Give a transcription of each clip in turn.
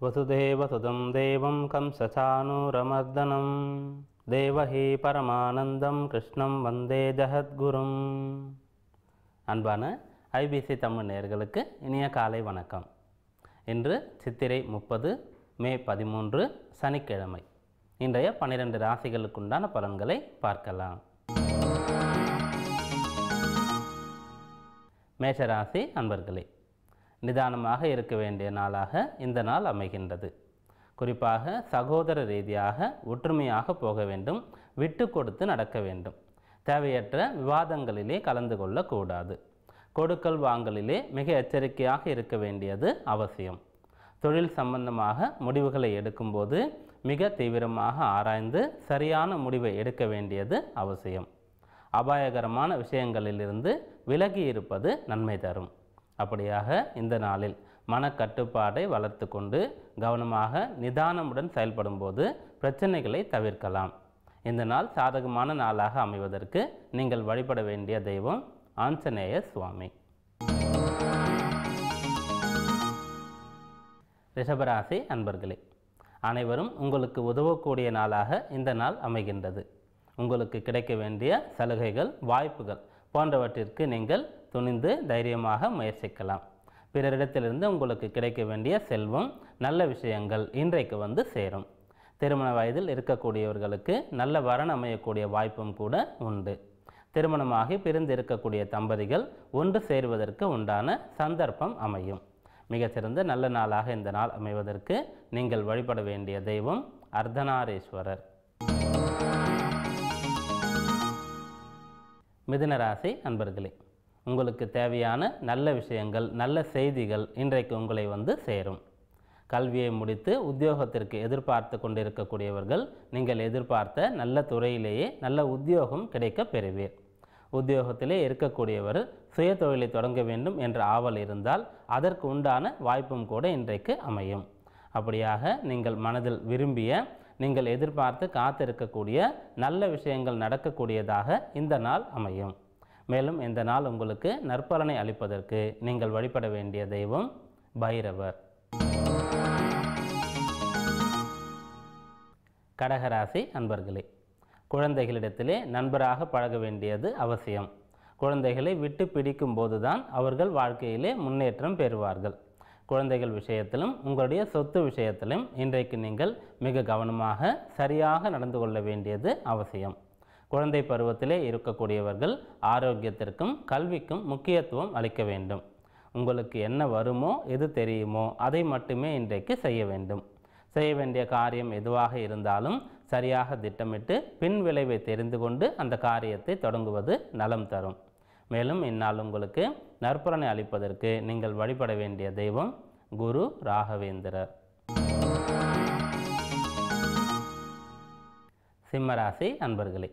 వసుదేవసుదం దేవం కంసచానూరమర్దనం தேவகி பரமானந்தம் கிருஷ்ணம் வந்தே ஜெகத்குரும். அன்பான ஐபிசி தமிழ் நேர்களுக்கு இனிய காலை வணக்கம். இன்று சித்திரை முப்பது மே பதிமூன்று சனிக்கிழமை. இன்றைய பன்னிரண்டு ராசிகளுக்குண்டான பலன்களை பார்க்கலாம். மேஷராசி அன்பர்களே நிதானமாக இருக்க வேண்டிய நாளாக இந்த நாள் அமைகின்றது. குறிப்பாக சகோதர ரீதியாக ஒற்றுமையாக போக வேண்டும் விட்டு கொடுத்து நடக்க வேண்டும். தேவையற்ற விவாதங்களிலே கலந்து கொள்ளக்கூடாது. கொடுக்கல் வாங்கலிலே மிக எச்சரிக்கையாக இருக்க வேண்டியது அவசியம். தொழில் சம்பந்தமாக முடிவுகளை எடுக்கும்போது மிக தீவிரமாக ஆராய்ந்து சரியான முடிவை எடுக்க வேண்டியது அவசியம். அபாயகரமான விஷயங்களிலிருந்து விலகி இருப்பது நன்மை தரும். அப்படியாக இந்த நாளில் மனக்கட்டுப்பாடை வளர்த்து கொண்டு கவனமாக நிதானமுடன் செயல்படும்போது பிரச்சனைகளை தவிர்க்கலாம். இந்த நாள் சாதகமான நாளாக அமைவதற்கு நீங்கள் வழிபட வேண்டிய தெய்வம் ஆஞ்சநேய சுவாமி. ரிஷபராசி அன்பர்களே அனைவரும் உங்களுக்கு உதவக்கூடிய நாளாக இந்த நாள் அமைகின்றது. உங்களுக்கு கிடைக்க வேண்டிய சலுகைகள் வாய்ப்புகள் போன்றவற்றிற்கு நீங்கள் துணிந்து தைரியமாக முயற்சிக்கலாம். பிறரிடத்திலிருந்து உங்களுக்கு கிடைக்க வேண்டிய செல்வம் நல்ல விஷயங்கள் இன்றைக்கு வந்து சேரும். திருமண வயதில் இருக்கக்கூடியவர்களுக்கு நல்ல வரன் அமையக்கூடிய வாய்ப்பும் கூட உண்டு. திருமணமாகி பிரிந்து இருக்கக்கூடிய தம்பதிகள் ஒன்று சேருவதற்கு உண்டான சந்தர்ப்பம் அமையும். மிகச்சிறந்த நல்ல நாளாக இந்த நாள் அமைவதற்கு நீங்கள் வழிபட வேண்டிய தெய்வம் அர்த்தநாரீஸ்வரர். மிதுனராசி அன்பர்களே உங்களுக்கு தேவையான நல்ல விஷயங்கள் நல்ல செய்திகள் இன்றைக்கு உங்களை வந்து சேரும். கல்வியை முடித்து உத்தியோகத்திற்கு எதிர்பார்த்து கொண்டிருக்கக்கூடியவர்கள் நீங்கள் எதிர்பார்த்த நல்ல துறையிலேயே நல்ல உத்தியோகம் கிடைக்க பெறுவீர். உத்தியோகத்திலே இருக்கக்கூடியவர் சுய தொழிலை தொடங்க வேண்டும் என்ற ஆவல் இருந்தால் அதற்கு உண்டான வாய்ப்பும் கூட இன்றைக்கு அமையும். அப்படியாக நீங்கள் மனதில் விரும்பிய நீங்கள் எதிர்பார்த்து காத்திருக்கக்கூடிய நல்ல விஷயங்கள் நடக்கக்கூடியதாக இந்த நாள் அமையும். மேலும் இந்த நாள் உங்களுக்கு நற்பலனை அளிப்பதற்கு நீங்கள் வழிபட வேண்டிய தெய்வம் பைரவர். கடகராசி அன்பர்களே குழந்தைகளிடத்திலே நண்பராக பழக வேண்டியது அவசியம். குழந்தைகளை விட்டு பிடிக்கும் போதுதான் அவர்கள் வாழ்க்கையிலே முன்னேற்றம் பெறுவார்கள். குழந்தைகள் விஷயத்திலும் உங்களுடைய சொத்து விஷயத்திலும் இன்றைக்கு நீங்கள் மிக கவனமாக சரியாக நடந்து கொள்ள வேண்டியது அவசியம். குழந்தை பருவத்திலே இருக்கக்கூடியவர்கள் ஆரோக்கியத்திற்கும் கல்விக்கும் முக்கியத்துவம் அளிக்க வேண்டும். உங்களுக்கு என்ன வருமோ எது தெரியுமோ அதை மட்டுமே இன்றைக்கு செய்ய வேண்டும். செய்ய வேண்டிய காரியம் எதுவாக இருந்தாலும் சரியாக திட்டமிட்டு பின் விளைவை தெரிந்து கொண்டு அந்த காரியத்தை தொடங்குவது நலம் தரும். மேலும் இந்நாள் உங்களுக்கு நற்பலனை அளிப்பதற்கு நீங்கள் வழிபட வேண்டிய தெய்வம் குரு ராகவேந்திரர். சிம்மராசி அன்பர்களே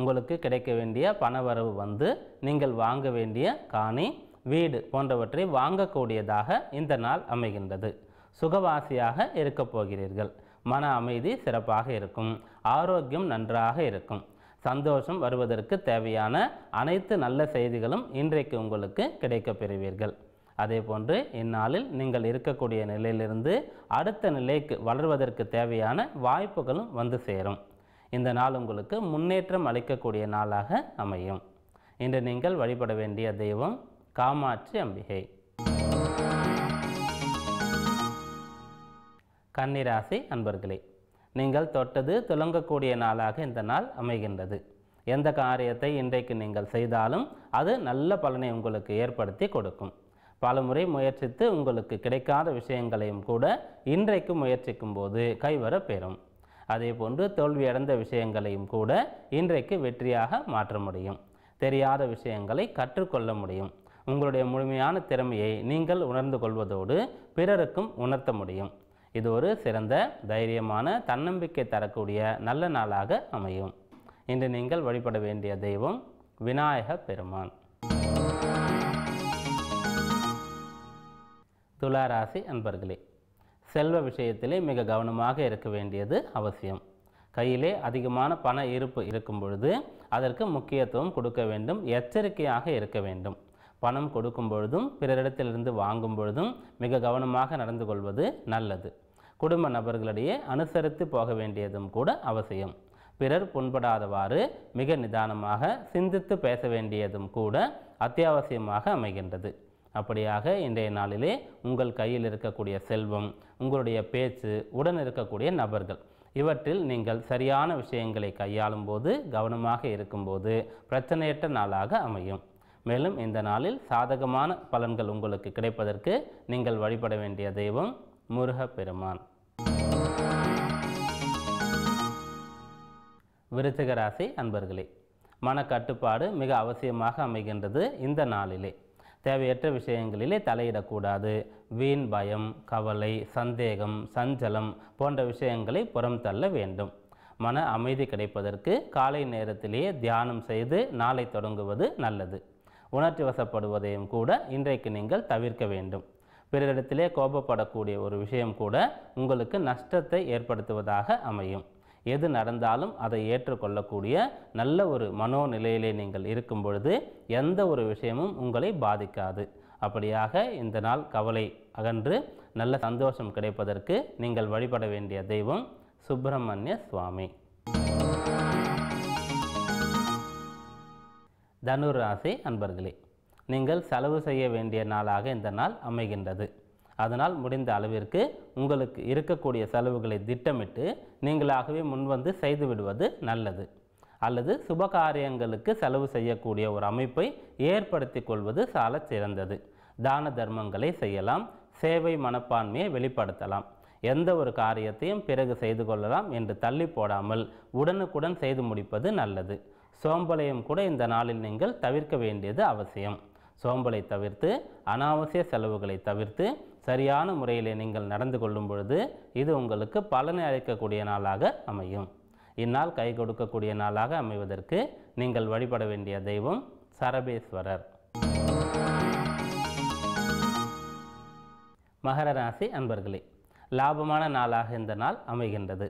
உங்களுக்கு கிடைக்க வேண்டிய பணவரவு வந்து நீங்கள் வாங்க வேண்டிய காணி வீடு போன்றவற்றை வாங்கக்கூடியதாக இந்த நாள் அமைகின்றது. சுகவாசியாக இருக்கப் போகிறீர்கள். மன அமைதி சிறப்பாக இருக்கும். ஆரோக்கியம் நன்றாக இருக்கும். சந்தோஷம் வருவதற்கு தேவையான அனைத்து நல்ல செய்திகளும் இன்றைக்கு உங்களுக்கு கிடைக்கப் பெறுவீர்கள். அதே போன்று இந்நாளில் நீங்கள் இருக்கக்கூடிய நிலையிலிருந்து அடுத்த நிலைக்கு வளர்வதற்கு தேவையான வாய்ப்புகளும் வந்து சேரும். இந்த நாள் உங்களுக்கு முன்னேற்றம் அளிக்கக்கூடிய நாளாக அமையும். இன்று நீங்கள் வழிபட வேண்டிய தெய்வம் காமாட்சி அம்பிகை. கன்னிராசி அன்பர்களே நீங்கள் தொட்டது துலங்கக்கூடிய நாளாக இந்த நாள் அமைகின்றது. எந்த காரியத்தை இன்றைக்கு நீங்கள் செய்தாலும் அது நல்ல பலனை உங்களுக்கு ஏற்படுத்தி கொடுக்கும். பலமுறை முயற்சித்து உங்களுக்கு கிடைக்காத விஷயங்களையும் கூட இன்றைக்கு முயற்சிக்கும் போது கைவர பெறும். அதே போன்று தோல்வியடைந்த விஷயங்களையும் கூட இன்றைக்கு வெற்றியாக மாற்ற முடியும். தெரியாத விஷயங்களை கற்றுக்கொள்ள முடியும். உங்களுடைய முழுமையான திறமையை நீங்கள் உணர்ந்து கொள்வதோடு பிறருக்கும் உணர்த்த முடியும். இது ஒரு சிறந்த தைரியமான தன்னம்பிக்கை தரக்கூடிய நல்ல நாளாக அமையும். இன்று நீங்கள் வழிபட வேண்டிய தெய்வம் விநாயக பெருமான். துளாராசி அன்பர்களே செல்வ விஷயத்திலே மிக கவனமாக இருக்க வேண்டியது அவசியம். கையிலே அதிகமான பண இருப்பு இருக்கும் பொழுது அதற்கு முக்கியத்துவம் கொடுக்க வேண்டும் எச்சரிக்கையாக இருக்க வேண்டும். பணம் கொடுக்கும் பொழுதும் பிறரிடத்திலிருந்து வாங்கும் பொழுதும் மிக கவனமாக நடந்து கொள்வது நல்லது. குடும்ப நபர்களிடையே அனுசரித்து போக வேண்டியதும் கூட அவசியம். பிறர் புண்படாதவாறு மிக நிதானமாக சிந்தித்து பேச வேண்டியதும் கூட அத்தியாவசியமாக அமைகின்றது. அப்படியாக இன்றைய நாளிலே உங்கள் கையில் இருக்கக்கூடிய செல்வம் உங்களுடைய பேச்சு உடன் இருக்கக்கூடிய நபர்கள். இவற்றில் நீங்கள் சரியான விஷயங்களை கையாளும் போது கவனமாக இருக்கும்போது பிரச்சனையற்ற நாளாக அமையும். மேலும் இந்த நாளில் சாதகமான பலன்கள் உங்களுக்கு கிடைப்பதற்கு நீங்கள் வழிபட வேண்டிய தெய்வம் முருகப்பெருமான். விருச்சிக ராசி அன்பர்களே மனக்கட்டுப்பாடு மிக அவசியமாக அமைகின்றது இந்த நாளிலே. தேவையற்ற விஷயங்களிலே தலையிடக்கூடாது. வீண் பயம் கவலை சந்தேகம் சஞ்சலம் போன்ற விஷயங்களை புறம் தள்ள வேண்டும். மன அமைதி கிடைப்பதற்கு காலை நேரத்திலேயே தியானம் செய்து நாளை தொடங்குவது நல்லது. உணர்ச்சி வசப்படுவதையும் கூட இன்றைக்கு நீங்கள் தவிர்க்க வேண்டும். பிறரிடத்திலே கோபப்படக்கூடிய ஒரு விஷயம் கூட உங்களுக்கு நஷ்டத்தை ஏற்படுத்துவதாக அமையும். எது நடந்தாலும் அதை ஏற்றுக்கொள்ளக்கூடிய நல்ல ஒரு மனோநிலையிலே நீங்கள் இருக்கும் பொழுது எந்த ஒரு விஷயமும் உங்களை பாதிக்காது. அப்படியாக இந்த நாள் கவலை அகன்று நல்ல சந்தோஷம் கிடைப்பதற்கு நீங்கள் வழிபட வேண்டிய தெய்வம் சுப்பிரமணிய சுவாமி. தனுராசி அன்பர்களே நீங்கள் செலவு செய்ய வேண்டிய நாளாக இந்த நாள் அமைகின்றது. அதனால் முடிந்த அளவிற்கு உங்களுக்கு இருக்கக்கூடிய செலவுகளை திட்டமிட்டு நீங்களாகவே முன்வந்து செய்து விடுவது நல்லது. அல்லது சுபகாரியங்களுக்கு செலவு செய்யக்கூடிய ஒரு அமைப்பை ஏற்படுத்தி கொள்வது சால சிறந்தது. தான தர்மங்களை செய்யலாம் சேவை மனப்பான்மையை வெளிப்படுத்தலாம். எந்த ஒரு காரியத்தையும் பிறகு செய்து கொள்ளலாம் என்று தள்ளி போடாமல் உடனுக்குடன் செய்து முடிப்பது நல்லது. சோம்பலையும் கூட இந்த நாளில் நீங்கள் தவிர்க்க வேண்டியது அவசியம். சோம்பலை தவிர்த்து அனாவசிய செலவுகளை தவிர்த்து சரியான முறையிலே நீங்கள் நடந்து கொள்ளும் பொழுது இது உங்களுக்கு பலனை அளிக்கக்கூடிய நாளாக அமையும். இந்நாள் கை கொடுக்கக்கூடிய நாளாக அமைவதற்கு நீங்கள் வழிபட வேண்டிய தெய்வம் சரபேஸ்வரர். மகர ராசி அன்பர்களே லாபமான நாளாக இந்த நாள் அமைகின்றது.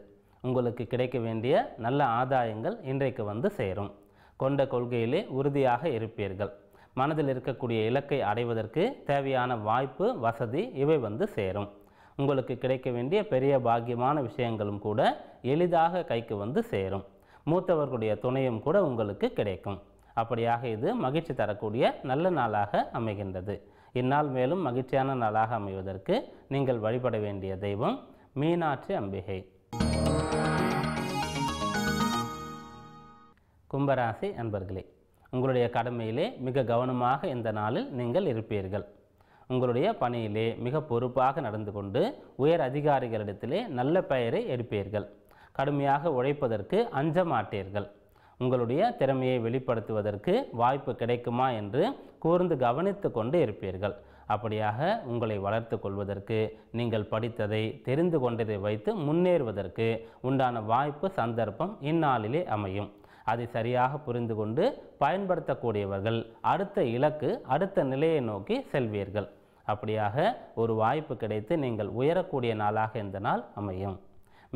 உங்களுக்கு கிடைக்க வேண்டிய நல்ல ஆதாயங்கள் இன்றைக்கு வந்து சேரும். கொண்ட கொள்கையிலே உறுதியாக இருப்பீர்கள். மனதில் இருக்கக்கூடிய இலக்கை அடைவதற்கு தேவையான வாய்ப்பு வசதி இவை வந்து சேரும். உங்களுக்கு கிடைக்க வேண்டிய பெரிய பாக்கியமான விஷயங்களும் கூட எளிதாக கைக்கு வந்து சேரும். மூத்தவர்களுடைய துணையும் கூட உங்களுக்கு கிடைக்கும். அப்படியாக இது மகிழ்ச்சி தரக்கூடிய நல்ல நாளாக அமைகின்றது. இந்நாள் மேலும் மகிழ்ச்சியான நாளாக அமைவதற்கு நீங்கள் வழிபட வேண்டிய தெய்வம் மீனாட்சி அம்பிகை. கும்பராசி அன்பர்களே உங்களுடைய கடமையிலே மிக கவனமாக இந்த நாளில் நீங்கள் இருப்பீர்கள். உங்களுடைய பணியிலே மிக பொறுப்பாக நடந்து கொண்டு உயர் அதிகாரிகளிடத்திலே நல்ல பெயரை எடுப்பீர்கள். கடுமையாக உழைப்பதற்கு அஞ்ச மாட்டீர்கள் உங்களுடைய திறமையை வெளிப்படுத்துவதற்கு வாய்ப்பு கிடைக்குமா என்று கூர்ந்து கவனித்து கொண்டு இருப்பீர்கள். அப்படியாக உங்களை வளர்த்து கொள்வதற்கு நீங்கள் படித்ததை தெரிந்து கொண்டதை வைத்து முன்னேறுவதற்கு உண்டான வாய்ப்பு சந்தர்ப்பம் இந்நாளிலே அமையும். அதை சரியாக புரிந்து கொண்டு பயன்படுத்தக்கூடியவர்கள் அடுத்த இலக்கு அடுத்த நிலையை நோக்கி செல்வீர்கள். அப்படியாக ஒரு வாய்ப்பு கிடைத்து நீங்கள் உயரக்கூடிய நாளாக இந்த நாள் அமையும்.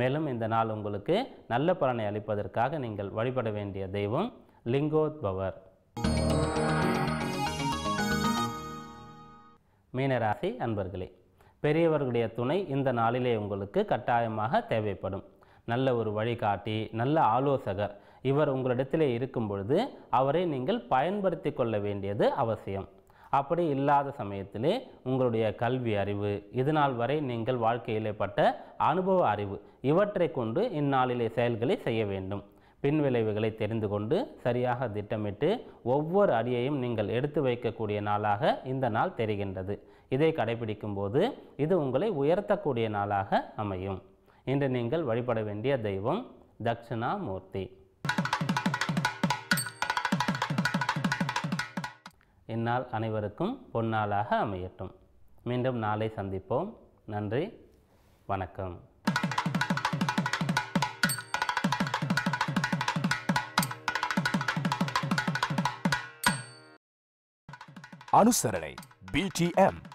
மேலும் இந்த நாள் உங்களுக்கு நல்ல பலனை அளிப்பதற்காக நீங்கள் வழிபட வேண்டிய தெய்வம் லிங்கோத்பவர். மீனராசி அன்பர்களே பெரியவர்களுடைய துணை இந்த நாளிலே உங்களுக்கு கட்டாயமாக தேவைப்படும். நல்ல ஒரு வழிகாட்டி நல்ல ஆலோசகர். இவர் உங்களிடத்திலே இருக்கும் பொழுது அவரை நீங்கள் பயன்படுத்தி கொள்ள வேண்டியது அவசியம். அப்படி இல்லாத சமயத்திலே உங்களுடைய கல்வி அறிவு இதுநாள் வரை நீங்கள் வாழ்க்கையிலே பட்ட அனுபவ அறிவு இவற்றை கொண்டு இந்நாளிலே செயல்களை செய்ய வேண்டும். பின் விளைவுகளை தெரிந்து கொண்டு சரியாக திட்டமிட்டு ஒவ்வொரு அடியையும் நீங்கள் எடுத்து வைக்கக்கூடிய நாளாக இந்த நாள் தெரிகின்றது. இதை கடைபிடிக்கும் போது இது உங்களை உயர்த்தக்கூடிய நாளாக அமையும். இன்று நீங்கள் வழிபட வேண்டிய தெய்வம் தட்சிணாமூர்த்தி. இந்நாள் அனைவருக்கும் பொன்னாளாக அமையட்டும். மீண்டும் நாளை சந்திப்போம். நன்றி. வணக்கம். அனுசரணை பிடிஎம்